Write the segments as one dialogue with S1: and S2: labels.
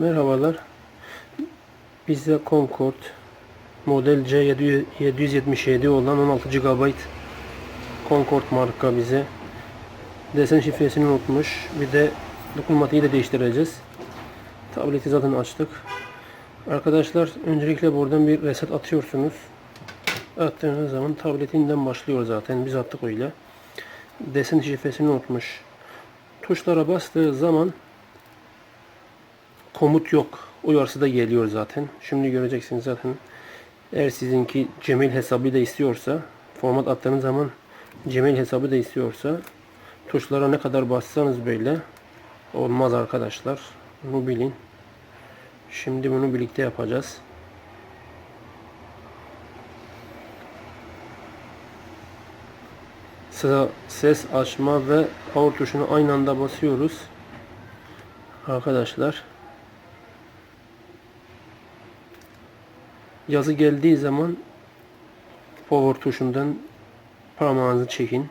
S1: Merhabalar. Bizde Concord model C777 olan 16 GB Concord marka bize desen şifresini unutmuş. Bir de dokunmatiği de değiştireceğiz. Tableti zaten açtık. Arkadaşlar öncelikle buradan bir reset atıyorsunuz. Attığınız zaman tabletinden başlıyor zaten. Biz attık öyle. Desen şifresini unutmuş. Tuşlara bastığı zaman komut yok. Uyarısı da geliyor zaten. Şimdi göreceksiniz zaten. Eğer sizinki Gmail hesabı da istiyorsa format attığınız zaman Gmail hesabı da istiyorsa tuşlara ne kadar bassanız böyle olmaz arkadaşlar. Bunu bilin. Şimdi bunu birlikte yapacağız. Sıra ses açma ve power tuşunu aynı anda basıyoruz. Arkadaşlar yazı geldiği zaman power tuşundan parmağınızı çekin.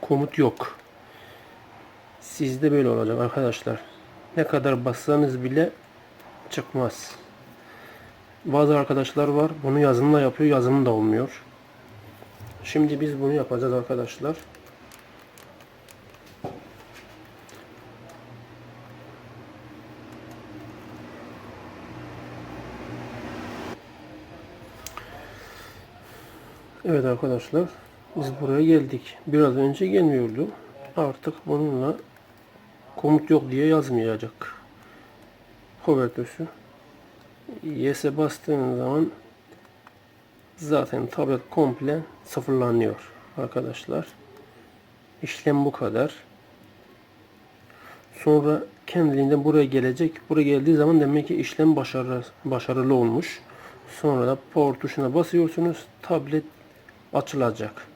S1: Komut yok. Sizde böyle olacak arkadaşlar. Ne kadar bassanız bile çıkmaz. Bazı arkadaşlar var bunu yazımla yapıyor yazımı da olmuyor. Şimdi biz bunu yapacağız arkadaşlar. Evet arkadaşlar biz buraya geldik. Biraz önce gelmiyordu. Artık bununla komut yok diye yazmayacak. Hovertözü. Yes'e bastığınız zaman zaten tablet komple sıfırlanıyor arkadaşlar. İşlem bu kadar. Sonra kendiliğinden buraya gelecek. Buraya geldiği zaman demek ki işlem başarılı, başarılı olmuş. Sonra da power tuşuna basıyorsunuz. Tablet açılacak.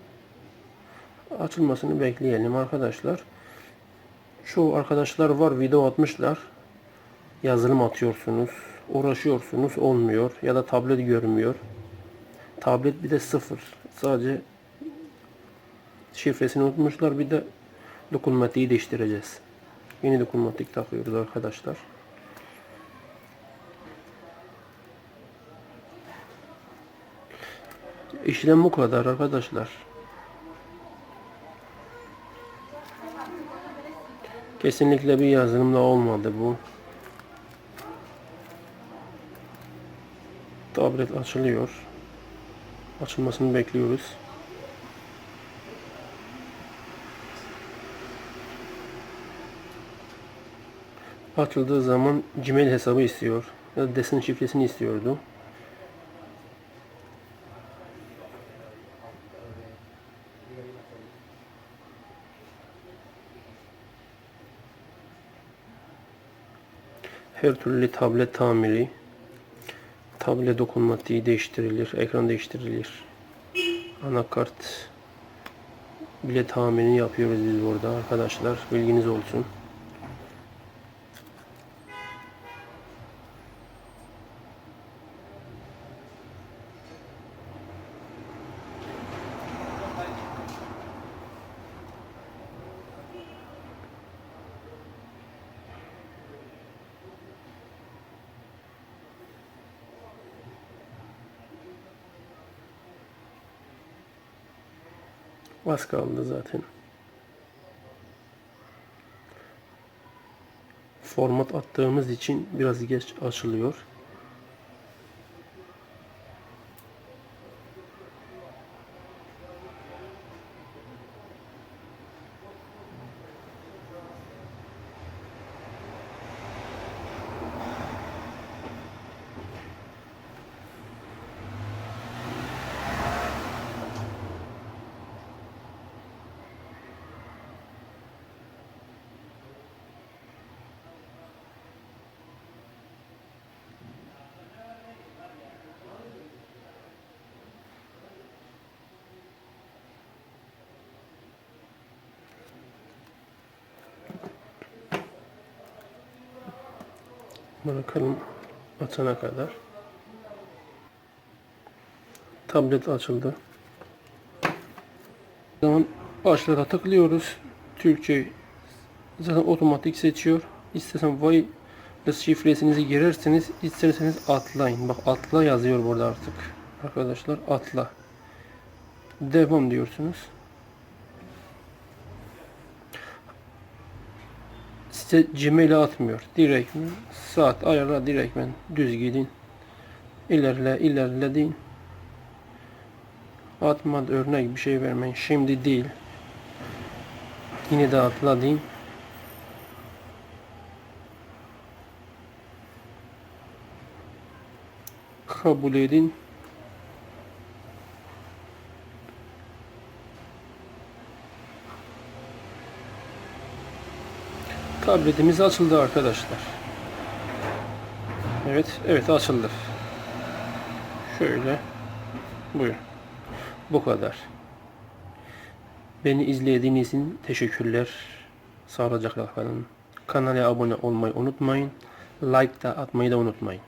S1: Açılmasını bekleyelim arkadaşlar. Çoğu arkadaşlar var video atmışlar. Yazılım atıyorsunuz. Uğraşıyorsunuz olmuyor. Ya da tablet görmüyor. Tablet bir de sıfır. Sadece şifresini unutmuşlar. Bir de dokunmatiği değiştireceğiz. Yeni dokunmatik takıyoruz arkadaşlar. İşlem bu kadar arkadaşlar. Kesinlikle bir yazılımla olmadı bu. Tablet açılıyor. Açılmasını bekliyoruz. Açıldığı zaman Gmail hesabı istiyor. Ya da desin şifresini istiyordu. Her türlü tablet tamiri, tablet dokunmatiği değiştirilir, ekran değiştirilir. Anakart bile tamirini yapıyoruz biz burada arkadaşlar. Bilginiz olsun. Az kaldı zaten. Format attığımız için biraz geç açılıyor. Bırakalım atana kadar. Tablet açıldı. O zaman başlara tıklıyoruz. Türkçe zaten otomatik seçiyor. İstersen wireless şifresinizi girerseniz isterseniz atlayın. Bak atla yazıyor burada artık. Arkadaşlar atla. Devam diyorsunuz. Size Gmail'e atmıyor. Direkt mi? Saat ayarla direkt ben düz gidin. İlerle ilerle deyin. Atmadı örnek bir şey vermeyin. Şimdi değil. Yine de atla deyin. Kabul edin. Tabletimiz açıldı arkadaşlar. Evet, evet açıldı. Şöyle. Buyurun. Bu kadar. Beni izlediğiniz için teşekkürler. Sağlıcakla kalın. Kanala abone olmayı unutmayın. Like da atmayı da unutmayın.